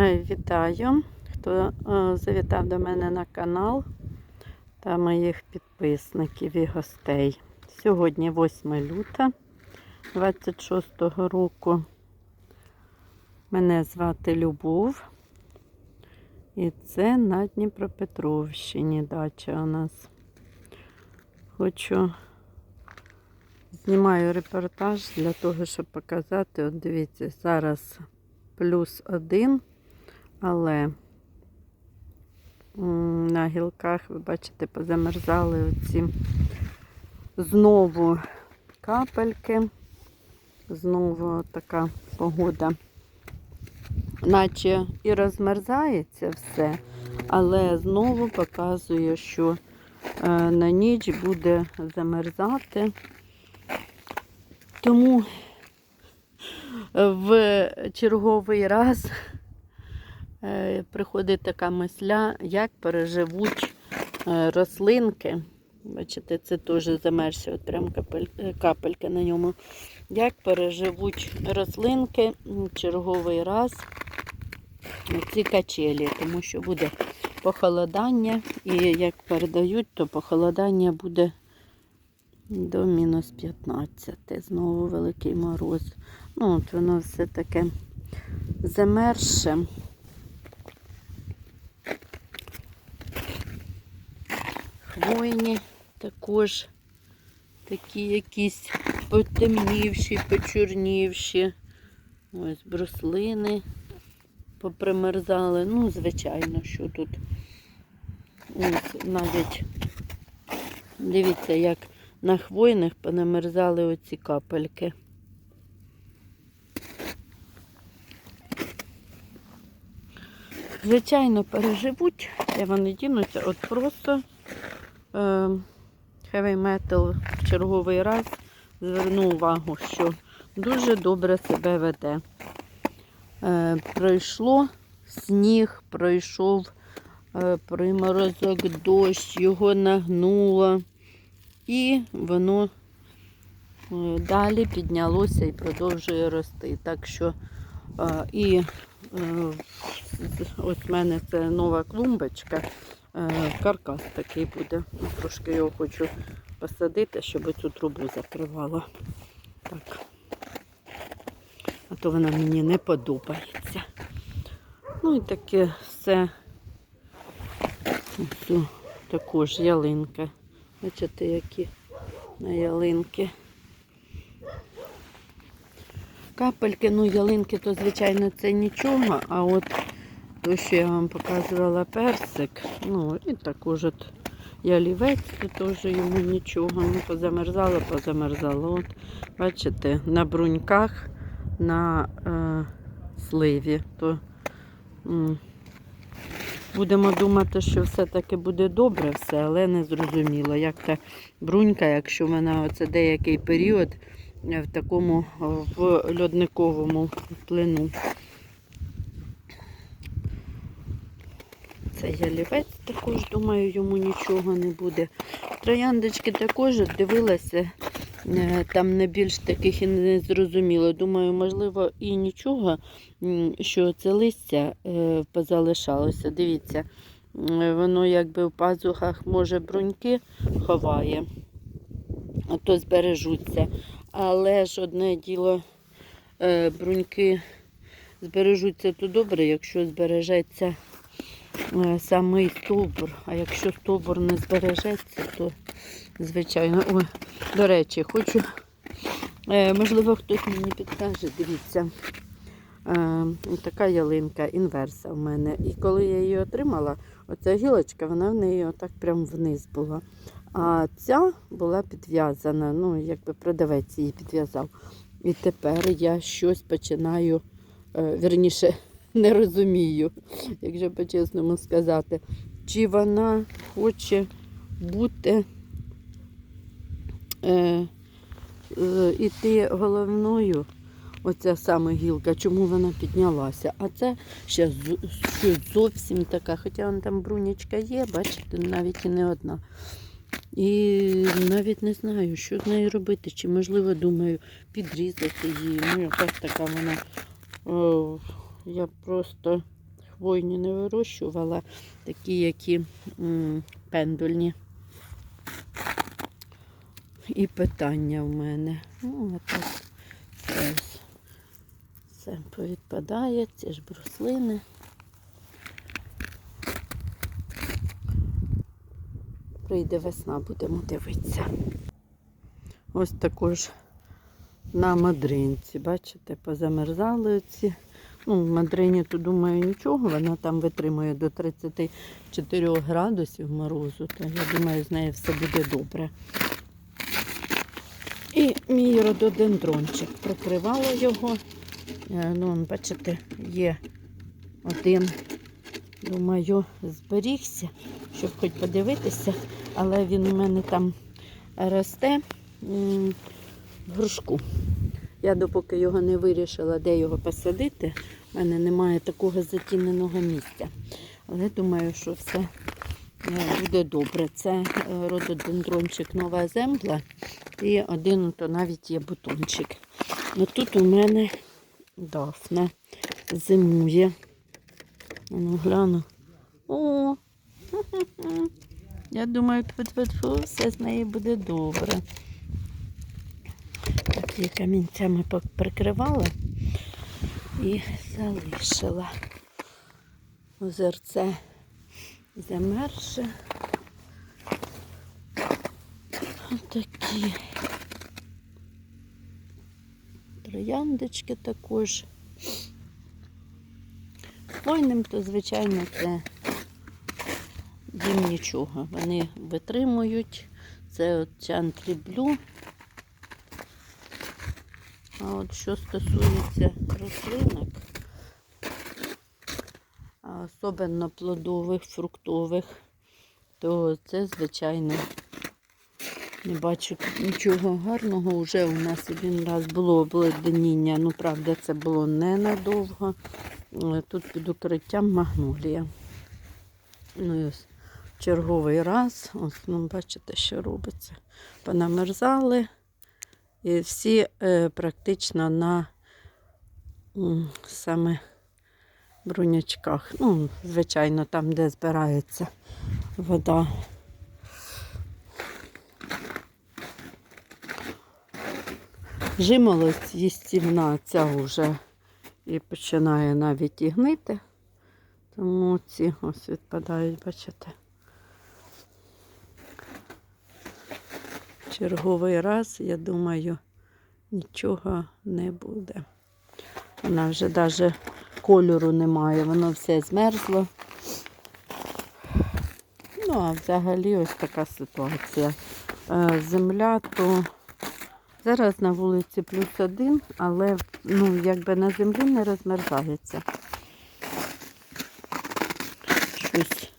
Е, Вітаю, хто е, завітав до мене на канал та моїх підписників і гостей. Сьогодні 8 люта 26-го року. Мене звати Любов. І це на Дніпропетровщині дача у нас. Хочу знімаю репортаж для того, щоб показати. От дивіться, зараз плюс один, але на гілках, ви бачите, позамерзали оці знову капельки. Знову така погода. Наче і розмерзається все, але знову показує, що е, на ніч буде замерзати. Тому в черговий раз приходить така мисля, як переживуть е, рослинки. Бачите, це теж замерзся, от прям е, капелька на ньому. Як переживуть рослинки черговий раз ці качелі, тому що буде похолодання, і як передають, то похолодання буде до мінус 15. Знову великий мороз. Ну, от воно все таке замерзше. Хвойні також такі якісь потемнівші, почорнівші. Ось бруслини попримерзали. Ну, звичайно, що тут ось навіть дивіться, як на хвойних понамерзали оці капельки. Звичайно, переживуть, де вони дінуться. От просто Heavy Metal в черговий раз звернув увагу, що дуже добре себе веде. Е, пройшло сніг, пройшов е, приморозок, дощ, його нагнуло, і воно е, далі піднялося і продовжує рости. Так що е, і е, ось в мене це нова клумбочка, е, каркас такий буде. Трошки його хочу посадити, щоб цю трубу закривала. Так. А то вона мені не подобається. Ну і таке все. Ось також ялинка. Бачите, які на ялинки. Капельки, ну ялинки, то, звичайно, це нічого, а от то, що я вам показувала персик, ну і також от ялівець, то теж йому нічого. Ну, позамерзало, позамерзало. От, бачите, на бруньках на е, сливі, то будемо думати, що все-таки буде добре все, але не зрозуміло, як та брунька, якщо вона оце деякий період е, в такому в льодниковому плину. Це ялівець також, думаю, йому нічого не буде. Трояндочки також дивилася. Е, Там не більш таких і не зрозуміло. Думаю, можливо, і нічого, що це листя е, позалишалося. Дивіться, воно якби в пазухах, може, бруньки ховає, а то збережуться. Але ж одне діло е, бруньки збережуться, то добре, якщо збережеться самий стовбур. А якщо стовбур не збережеться, то звичайно. Ой, до речі, хочу, е, можливо, хтось мені підкаже, дивіться. Е, така ялинка інверса в мене. І коли я її отримала, оця гілочка, вона в неї отак прямо вниз була. А ця була підв'язана, ну, якби продавець її підв'язав. І тепер я щось починаю, е, вірніше, не розумію, якщо по-чесному сказати, чи вона хоче бути е, е, іти головною, оця саме гілка, чому вона піднялася. А це ще зо- зовсім така, хоча вон там брунячка є, бачите, навіть і не одна. І навіть не знаю, що з нею робити. Чи можливо думаю підрізати її. Ну, якась така вона. О, я просто хвойні не вирощувала, такі, які пендульні. І питання в мене. Ну, а ось. все повідпадає, ці ж бруслини. Прийде весна, будемо дивитися. Ось також на мадринці. Бачите, позамерзали оці. Ну, в мадрині, то думаю, нічого, вона там витримує до 34 градусів морозу, то я думаю, з нею все буде добре. І мій рододендрончик прикривала його. Е, Ну, бачите, є один, думаю, зберігся, щоб хоч подивитися, але він у мене там росте в грушку. Я допоки його не вирішила, де його посадити, в мене немає такого затіненого місця. Але думаю, що все е, буде добре. Це е, рододендрончик нова земля і один то навіть є бутончик. Ну тут у мене дафна зимує. Ну, гляну. О! Я думаю, все з нею буде добре. Так, камінцями прикривала і залишила. Озерце замерше. Отакі. Трояндочки також. Хвойним, то, звичайно, це їм нічого. Вони витримують. Це от чантлі блю. А от що стосується рослинок, особливо плодових, фруктових, то це, звичайно, не бачу нічого гарного. Уже у нас один раз було обледеніння. Ну, правда, це було ненадовго. Е, Тут під укриттям магнолія. Ну і ось черговий раз, ось, ну, бачите, що робиться. Понамерзали. І всі е, практично на саме брунячках. Ну, звичайно, там, де збирається вода. Жимолость їстівна, ця вже і починає навіть і гнити. Тому ці ось відпадають, бачите. Черговий раз, я думаю, нічого не буде. Вона вже навіть кольору немає, воно все змерзло. Ну, а взагалі ось така ситуація. Е, Земля то зараз на вулиці плюс один, але ну, якби на землі не розмерзається. Щось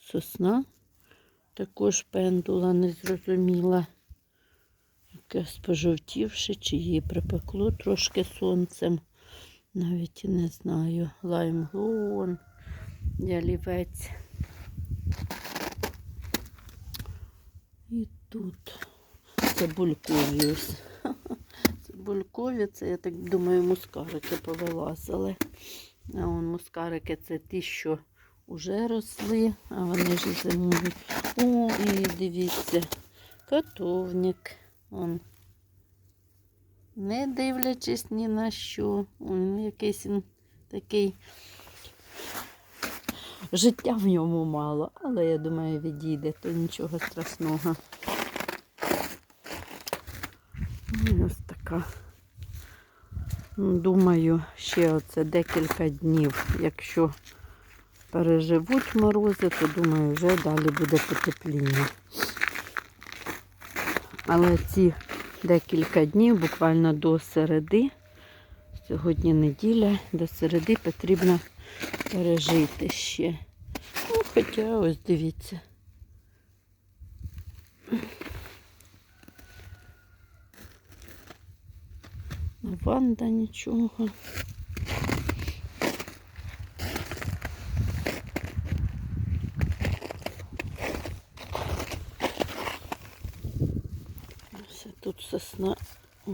сосна, також пендула не зрозуміла. Якась пожовтівши, чи її припекло трошки сонцем. Навіть і не знаю. Лаймгоун, ялівець. І тут цибулькові ось. Цибулькові, це, я так думаю, мускарики повилазили. А вон мускарики це ті, що вже росли, а вони ж зимують. О, і дивіться, котовник. Он. Не дивлячись ні на що. Ну якийсь він такий. Життя в ньому мало, але я думаю, відійде, то нічого страшного. Ось така. Ну, Думаю, ще оце декілька днів. Якщо переживуть морози, то думаю, вже далі буде потепління. Але ці декілька днів, буквально до середи, сьогодні неділя, до середи потрібно пережити ще. Ну, хоча ось дивіться. Ванда нічого. Ось тут сосна. О,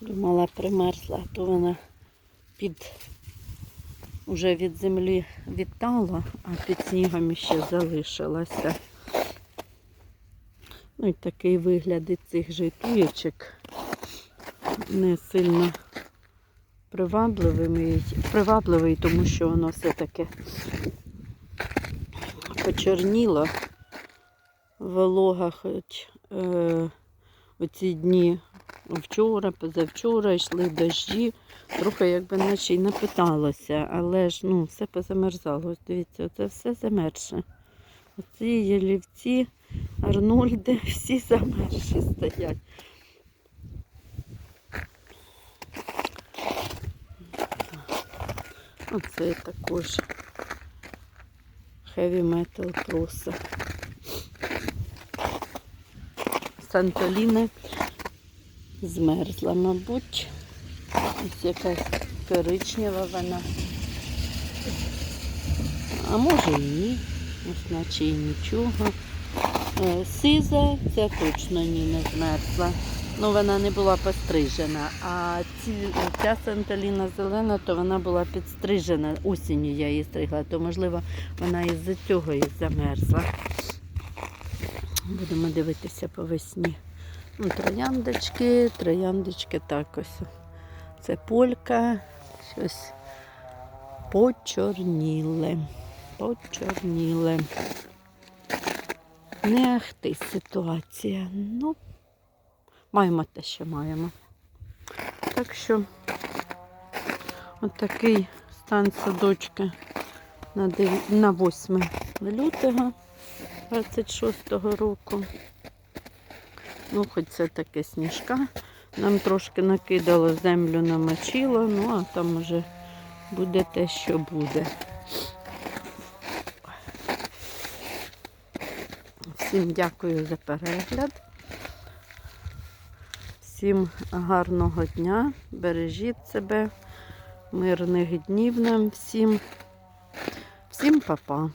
Думала примерзла, то вона під вже від землі відтала, а під снігом ще залишилася. Ну і такий вигляд і цих житуєчок не сильно привабливий, привабливий, тому що воно все таке почорніло. Волога хоч е, оці дні вчора, позавчора йшли дощі, трохи якби наче й не питалося, але ж ну, все позамерзало. Ось Дивіться, це все замерше. Оці ялівці, Арнольди, всі замерші стоять. Оце також heavy metal троси. Сантоліна змерзла, мабуть. Ось якась коричнева вона. А може і ні. Ось наче і нічого. Е, Сиза, ця точно ні не змерзла. Ну, вона не була пострижена. А ці, ця санталіна зелена, то вона була підстрижена. Осінню я її стригла, то можливо вона із-за цього і замерзла. Будемо дивитися по весні. Ну, трояндочки, трояндочки так ось. Це полька, щось почорніле. Почорніле. Не ахти ситуація. Ну, маємо те, що маємо. Так що отакий стан садочка на 8 лютого 26-го року. Ну, хоч це таке сніжка. Нам трошки накидало, землю намочило, ну а там уже буде те, що буде. Всім дякую за перегляд. Всім гарного дня, бережіть себе, мирних днів нам всім. Всім па-па.